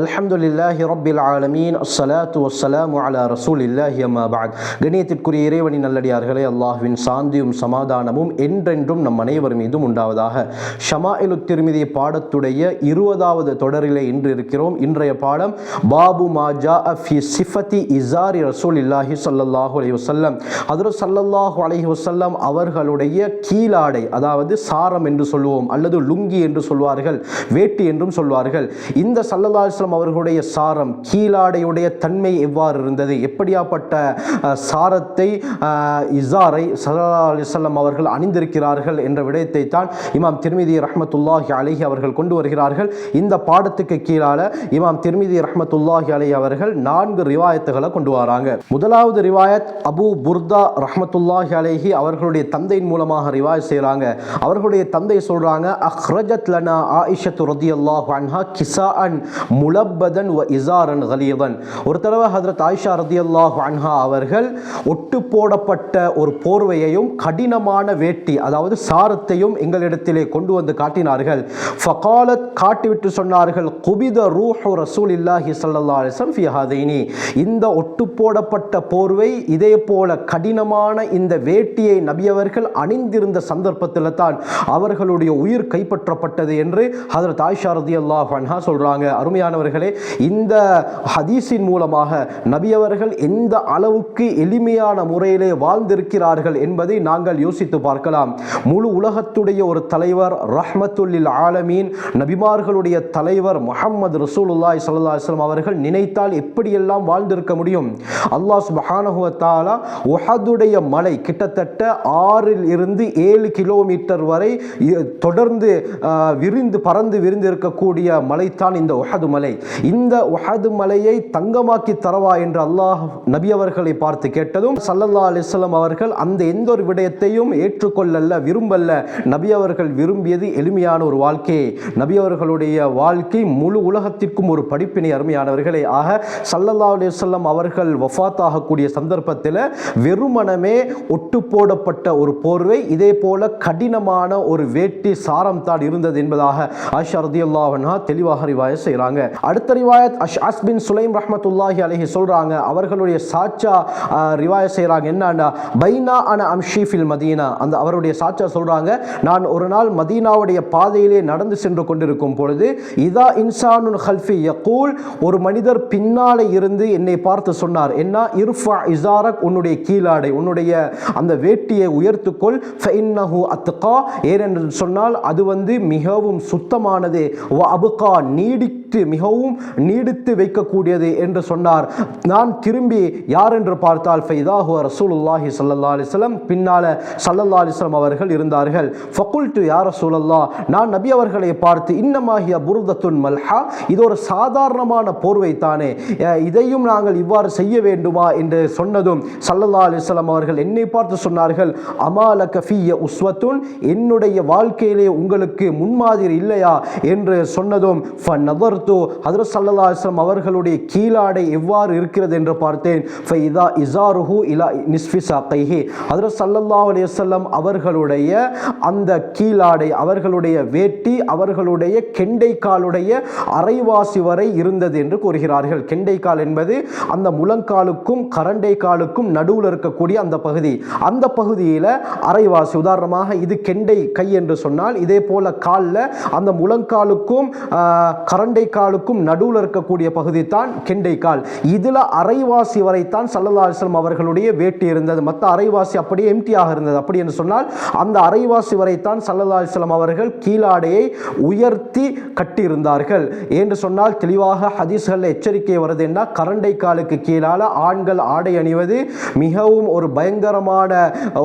அல்ஹம்துலில்லாஹி ரபில் ஆலமீன். அஸ்ஸலாத்து வஸ்ஸலாமு அலா ரசூல் இல்லாஹி அம்மா பாத் கணியத்திற்குரிய இறைவனின் நல்லடியார்களே அல்லாஹுவின் சாந்தியும் சமாதானமும் என்றென்றும் நம் அனைவர் மீதும் உண்டாவதாக. ஷமாயிலு திருமிதி பாடத்துடைய இருபதாவது தொடரிலே இன்று இருக்கிறோம். இன்றைய பாடம் பாபு மாஜா அஃபி சிஃபத்தி இசாரி ரசூல் இல்லாஹி சல்லாஹூ அலி வசல்லம் அதர் சல்லல்லாஹு அலஹி வசல்லம் அவர்களுடைய கீழாடை அதாவது சாரம் என்று சொல்லுவோம் அல்லது லுங்கி என்று சொல்வார்கள் வேட்டி என்றும் சொல்வார்கள். இந்த சல்லல்லா அலிஸ்லாம் அவர்களுடைய சாரம் கீழாடையுடைய தன்மை எவ்வாறு இருந்தது? எப்படியாப்பட்ட சாரத்தை இசாரை சல்லா அலிசல்லம் அவர்கள் அணிந்திருக்கிறார்கள் என்ற விடயத்தை தான் இமாம் திருமிதி ரஹமத்துல்லாஹி அலைஹி அவர்கள் கொண்டு வருகிறார்கள். இந்த பாடத்துக்கு கீழால இமாம் திருமிதி ரஹமத்துல்லாஹி அலைஹி அவர்கள் நான்கு ரிவாயத்துகளை கொண்டு வராங்க. முதலாவது ரிவாயத் அபு புர்தா ரஹமத்துல்லாஹி அலைஹி அவர்களுடைய தந்தையின் மூலமாக ரிவாயத் செய்கிறாங்க அவர்களுடைய தந்தை சொல்றாங்க அஹ்ரஜத் லனா ஆயிஷத்து ரதி அல்லாஹ் அன்ஹா கிசா அன் முல முலப்பதன் வ இசாரன் கலியவன். ஒரு தடவை ஹதரத் ஆயிஷா ரதியல்லாஹு அன்ஹா அவர்கள் ஒட்டு போடப்பட்ட ஒரு போர்வையையும் கடினமான வேட்டி அதாவது சாரத்தையும் எங்களிடத்திலே கொண்டு வந்து காட்டினார்கள். ஃபகாலத் காட்டிவிட்டு சொன்னார்கள் குபித ரூஹு ரசூல் இல்லாஹி சல்லா அலிஸ்லம் இந்த ஒட்டு போடப்பட்ட போர்வை இதே போல கடினமான இந்த வேட்டியை நபியவர்கள் அணிந்திருந்த சந்தர்ப்பத்தில் தான் அவர்களுடைய உயிர் கைப்பற்றப்பட்டது என்று ஹதரத் ஆயிஷா ரதி அல்லாஹ் அன்ஹா சொல்றாங்க. அருமையானவர்கள் இந்த ஹதீஸின் மூலமாக நபியவர்கள் எந்த அளவுக்கு எளிமையான முறையிலே வாழ்ந்திருக்கிறார்கள் என்பதை நாங்கள் யோசித்து பார்க்கலாம். முழு உலகத்துடைய ஒரு தலைவர் ரஹ்மத்துல்லில் ஆலமீன் நபிமார்களுடைய தலைவர் முஹம்மது ரசூலுல்லாய் ஸல்லல்லாஹு அவர்கள் நினைத்தால் எப்படியெல்லாம் வாழ்ந்திருக்க முடியும்? அல்லாஹ் சுப்ஹானஹு உஹதுடைய மலை கிட்டத்தட்ட ஆறில் இருந்து ஏழு கிலோமீட்டர் வரை தொடர்ந்து விரிந்து பறந்து விரிந்து இருக்கக்கூடிய மலைத்தான் இந்த உஹது மலை. இந்த உஹது மலையை தங்கமாக்கி தரவா என்று அல்லாஹ் நபி அவர்களை பார்த்து கேட்டதும் சல்லல்லா அலிஸ்லாம் அவர்கள் அந்த எந்த ஒரு விடயத்தையும் ஏற்றுக்கொள்ளல்ல விரும்பல்ல. நபி அவர்கள் விரும்பியது எளிமையான ஒரு வாழ்க்கையை நபி அவர்களுடைய வாழ்க்கை முழு உலகத்திற்கும் ஒரு படிப்பினை அருமையானவர்களே. ஆக சல்லல்லா அலிஸ்லாம் அவர்கள் வஃபாத்தாகக்கூடிய சந்தர்ப்பத்தில் வெறுமனமே ஒட்டு போடப்பட்ட ஒரு போர்வை இதே போல கடினமான ஒரு வேட்டி சாரம் தான் இருந்தது என்பதாக ஆஷா ரதியுல்லாஹா தெளிவாக ரிவாய செய்கிறாங்க. அடுத்த ரிவாயத் அஷ் அஸ் பின் சுலைம் ரஹமத்துல்லாஹி அலஹி சொல்கிறாங்க அவர்களுடைய சாச்சா ரிவாயத் செய்கிறாங்க என்னன்னா பைனா அன அம்ஷி ஃபில் மதீனா. அந்த அவருடைய சாச்சா சொல்கிறாங்க நான் ஒரு நாள் மதீனாவுடைய பாதையிலே நடந்து சென்று கொண்டிருக்கும் பொழுது இதா இன்சானுன் ஹல்ஃபி யகூல் ஒரு மனிதர் பின்னாலே இருந்து என்னை பார்த்து சொன்னார். என்ன? இர்ஃபா இசாரக் உன்னுடைய கீழாடை உன்னுடைய அந்த வேட்டியை உயர்த்துக்கொள் ஃபைன்னஹு அத்கா. ஏனென்று சொன்னால் அது வந்து மிகவும் சுத்தமானது. அபுக்கா நீடி நீடித்து மிகவும் நீடித்து வைக்கக்கூடியது என்று சொன்னார். நான் திரும்பி யார் என்று பார்த்தால் ஃபைதாஹு ரசூலுல்லாஹி சல்லல்லா அலிஸ்லம் பின்னால சல்லல்லா அலைஹி அவர்கள் இருந்தார்கள். ஃபகுல்ட்டு யார் ரசூலல்லா நான் நபி அவர்களை பார்த்து இன்னமாகிய புருதத்துன் மல்ஹா இது ஒரு சாதாரணமான போர்வை தானே. இதையும் நாங்கள் இவ்வாறு செய்ய வேண்டுமா என்று சொன்னதும் சல்லல்லா அலிஸ்லாம் அவர்கள் என்னை பார்த்து சொன்னார்கள் அமால கஃபிய உஸ்வத்துன் என்னுடைய வாழ்க்கையிலே உங்களுக்கு முன்மாதிரி இல்லையா? என்று சொன்னதும் பார்த்து ஹதரத் சல்லா அலிஸ்லாம் அவர்களுடைய கீழாடை எவ்வாறு இருக்கிறது என்று பார்த்தேன். ஃபைதா இசாருஹு இலா நிஸ்ஃபி சாக்கைஹி ஹதரத் சல்லல்லா அவர்களுடைய அந்த கீழாடை அவர்களுடைய வேட்டி அவர்களுடைய கெண்டைக்காலுடைய அரைவாசி வரை இருந்தது என்று கூறுகிறார்கள். கெண்டைக்கால் என்பது அந்த முழங்காலுக்கும் கரண்டை காலுக்கும் நடுவில் இருக்கக்கூடிய அந்த பகுதி. அந்த பகுதியில் அரைவாசி உதாரணமாக இது கெண்டை கை என்று சொன்னால் இதே போல காலில் அந்த முழங்காலுக்கும் கரண்டை காலுக்கும் நடுவில் இருக்கக்கூடிய பகுதி தான் கெண்டை கால் இதில் அரைவாசி வரைத்தான் சல்லல்லா அலிஸ்லாம் அவர்களுடைய வேட்டி இருந்தது. மற்ற அரைவாசி அப்படியே எம்டியாக இருந்தது. அப்படி என்று சொன்னால் அந்த அரைவாசி வரைத்தான் சல்லல்லா அலிஸ்லாம் அவர்கள் கீழாடையை உயர்த்தி கட்டியிருந்தார்கள். என்று சொன்னால் தெளிவாக ஹதீஸ்கள் எச்சரிக்கை வருது என்ன? கரண்டை காலுக்கு கீழால் ஆண்கள் ஆடை அணிவது மிகவும் ஒரு பயங்கரமான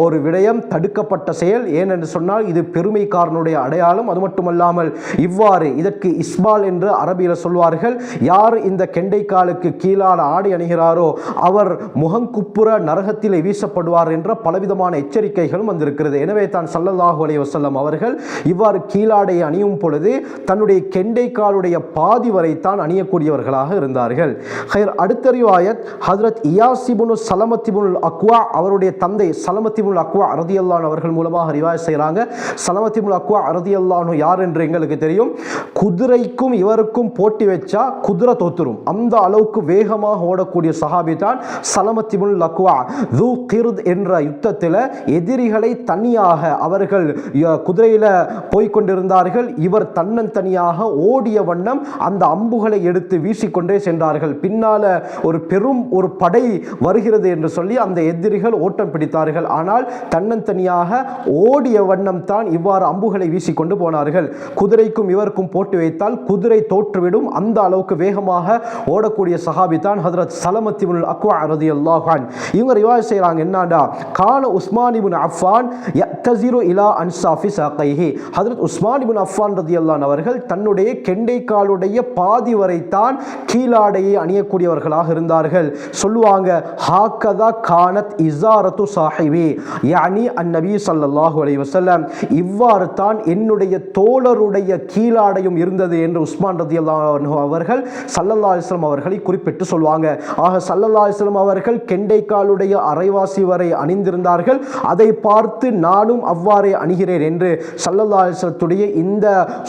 ஒரு விடயம் தடுக்கப்பட்ட செயல். ஏனென்று சொன்னால் இது பெருமைக்காரனுடைய அடையாளம். அது மட்டுமல்லாமல் இவ்வாறு இதற்கு இஸ்பால் என்று அரபியில் சொல்வார்கள் யார் இந்த கெண்டைக்காலுக்கு கீழான ஆடை அணிகிறாரோ அவர் முகங்குப்புற நரகத்திலே வீசப்படுவார் என்ற பலவிதமான எச்சரிக்கைகளும் வந்திருக்கிறது. எனவே தான் சல்லல்லாஹு அலைஹி வசல்லம் அவர்கள் இவ்வாறு கீழாடை அணியும் பொழுது தன்னுடைய கெண்டைக்காலுடைய பாதி வரைத்தான் அணியக்கூடியவர்களாக இருந்தார்கள். ஹயர் அடுத்த ரிவாயத் ஹஜ்ரத் இயாசிபுனு சலமத்திபுல் அக்வா அவருடைய தந்தை சலமத்திபுல் அக்வா ரதியல்லான் அவர்கள் மூலமாக ரிவாயத் செய்கிறாங்க. சலமத்திபுல் அக்வா ரதியல்லானு யார் என்று எங்களுக்கு தெரியும். குதிரைக்கும் இவருக்கும் ரெண்டும் போட்டி வச்சா குதிரை தோத்துரும். அந்த அளவுக்கு வேகமாக ஓடக்கூடிய சஹாபி தான் சலமத்திமுல் லக்வா. து கிர்த் என்ற யுத்தத்தில் எதிரிகளை தனியாக அவர்கள் குதிரையில் போய்கொண்டிருந்தார்கள் இவர் தன்னந்தனியாக ஓடிய வண்ணம் அந்த அம்புகளை எடுத்து வீசிக்கொண்டே சென்றார்கள். பின்னால ஒரு பெரும் ஒரு படை வருகிறது என்று சொல்லி அந்த எதிரிகள் ஓட்டம் பிடித்தார்கள். ஆனால் தன்னந்தனியாக ஓடிய வண்ணம் தான் இவ்வாறு அம்புகளை வீசிக்கொண்டு போனார்கள். குதிரைக்கும் இவருக்கும் போட்டு வைத்தால் குதிரை தோற்றுவிடும். அந்த அளவுக்கு வேகமாக ஓடக்கூடிய சஹாபி தான் ஹதரத் சலமத்திபுல் அக்வா ரதி அல்லாஹான் இவங்க ரிவாய் செய்கிறாங்க என்னடா கான உஸ்மான் இபுன் அஃபான் யக்தசிரு இலா அன்சாஃபி சாக்கைஹி ஹதரத் உஸ்மான் இபுன் அஃபான் ரதி அல்லான் அவர்கள் தன்னுடைய கெண்டை காலுடைய பாதி வரைத்தான் கீழாடையை அணியக்கூடியவர்களாக இருந்தார்கள். சொல்லுவாங்க ஹாக்கதா கானத் இசாரத்து சாஹிபி. யானி அந்நபி ஸல்லல்லாஹு அலி வசல்லம் இவ்வாறு தான் என்னுடைய தோழருடைய கீழாடையும் இருந்தது என்று உஸ்மான் ரதி ரதியல்லாஹு அவர்கள் சல்லல்லா அலிஸ்லாம் அவர்களை குறிப்பிட்டு சொல்வாங்க. ஆக சல்லல்லா அலிஸ்லாம் அவர்கள் கெண்டைக்காலுடைய அரைவாசி வரை அணிந்திருந்தார்கள். அதை பார்த்து நானும் அவ்வாறே அணிகிறேன் என்று சல்லல்லா அலிஸ்லத்துடைய இந்த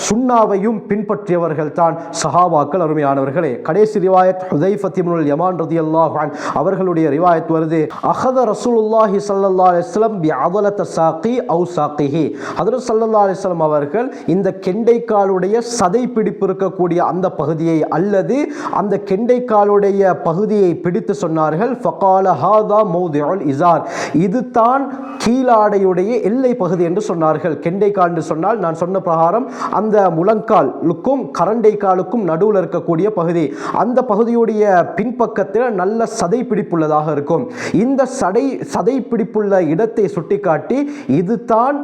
சுண்ணாவையும் பின்பற்றியவர்கள் தான் சஹாபாக்கள் அருமையானவர்களே. கடைசி ரிவாயத் ஹுதைஃபத் இப்னுல் யமான் ரதி அல்லாஹான் அவர்களுடைய ரிவாயத் வருது. அஹத ரசூலுல்லாஹி சல்லல்லா அலைஹி வஸல்லம் பி அதலத சாகி அவு சாக்கிஹி ஹதரத் சல்லல்லா அலைஹி அவர்கள் இந்த கெண்டைக்காலுடைய சதை பிடிப்பு இருக்கக்கூடிய இருக்கக்கூடிய அந்த பகுதியை அல்லது அந்த கெண்டைக்காலுடைய பகுதியை பிடித்து சொன்னார்கள். ஃபகால ஹாதா மௌதிஉல் இசார். இதுதான் கீழாடையுடைய எல்லை பகுதி என்று சொன்னார்கள். கெண்டைக்கால் என்று சொன்னால் நான் சொன்ன பிரகாரம் அந்த முழங்காலுக்கும் கரண்டைக்காலுக்கும் நடுவில் இருக்கக்கூடிய பகுதி. அந்த பகுதியுடைய பின்பக்கத்தில் நல்ல சதை பிடிப்புள்ளதாக இருக்கும். இந்த சடை சதை பிடிப்புள்ள இடத்தை சுட்டிக்காட்டி இதுதான்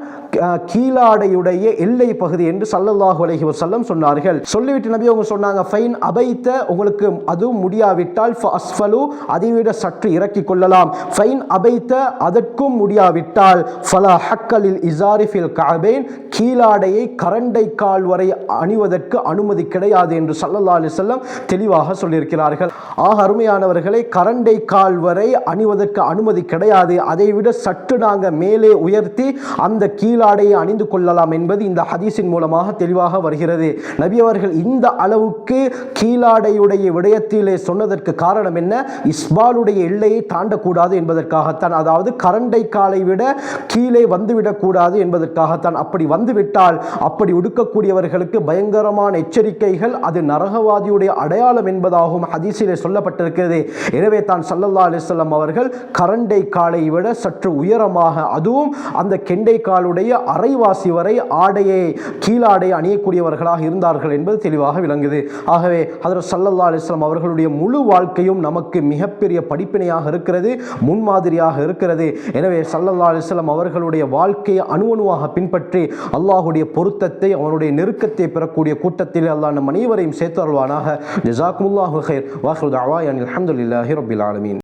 கீழாடையுடைய எல்லை பகுதி என்று சல்லல்லாஹு அலஹி வசல்லம் சொன்னார்கள். சொல்லிவிட்டு நபி அவங்க சொன்னாங்க ஃபைன் அபைத்த உங்களுக்கு அதுவும் முடியாவிட்டால் அஸ்ஃபலு அதை விட சற்று இறக்கி கொள்ளலாம். ஃபைன் அபைத்த அதற்கும் முடியாவிட்டால் ஃபலா ஹக்கலில் இசாரிஃபில் கபேன் கீழாடையை கரண்டை கால் வரை அணிவதற்கு அனுமதி கிடையாது என்று சல்லல்லா அலி செல்லம் தெளிவாக சொல்லியிருக்கிறார்கள். ஆக அருமையானவர்களை கரண்டை கால் வரை அணிவதற்கு அனுமதி கிடையாது. அதை விட சற்று நாங்கள் மேலே உயர்த்தி அந்த கீழாடையை அணிந்து கொள்ளலாம் என்பது இந்த ஹதீஸின் மூலமாக தெளிவாக வருகிறது. நபி அவர்கள் இந்த அளவுக்கு கீழாடையுடைய விடயத்திலே சொன்னதற்கு காரணம் என்ன? இஸ்பாலுடைய எல்லையை தாண்டக்கூடாது என்பதற்காகத்தான். அதாவது கரண்டை காலை விட கீழே வந்துவிடக்கூடாது என்பதற்காகத்தான். அப்படி வந்துவிட்டால் அப்படி உடுக்கக்கூடியவர்களுக்கு பயங்கரமான எச்சரிக்கைகள் அது நரகவாதியுடைய அடையாளம் என்பதாகவும் ஹதீஸிலே சொல்லப்பட்டிருக்கிறது. எனவே தான் சல்லல்லா அலிஸ்லாம் அவர்கள் கரண்டை காலை விட சற்று உயரமாக அதுவும் அந்த கெண்டை காலுடைய அரைவாசி வரை ஆடையை கீழாடை அணியக்கூடியவர்களாக இருந்தார்கள் என்பது தெளிவாக விளங்குது ஆகவே அதில் சல்லல்லா அலிஸ்லாம் அவர்களுடைய முழு வாழ்க்கையும் நமக்கு மிகப்பெரிய படிப்பினையாக இருக்கிறது முன்மாதிரியாக இருக்கிறது. எனவே சல்லல்லா அலிஸ்லாம் அவர்களுடைய வாழ்க்கையை அணுவணுவாக பின்பற்றி அல்லாஹுடைய பொருத்தத்தை அவனுடைய நெருக்கத்தை பெறக்கூடிய கூட்டத்தில் அல்லாஹ் நம் அனைவரையும் சேர்த்து அருள்வானாக. ஜசாக்குமுல்லாஹு ஹைர் வாஹ்ரு அனில் அல்ஹம்துலில்லாஹி ஆலமீன்.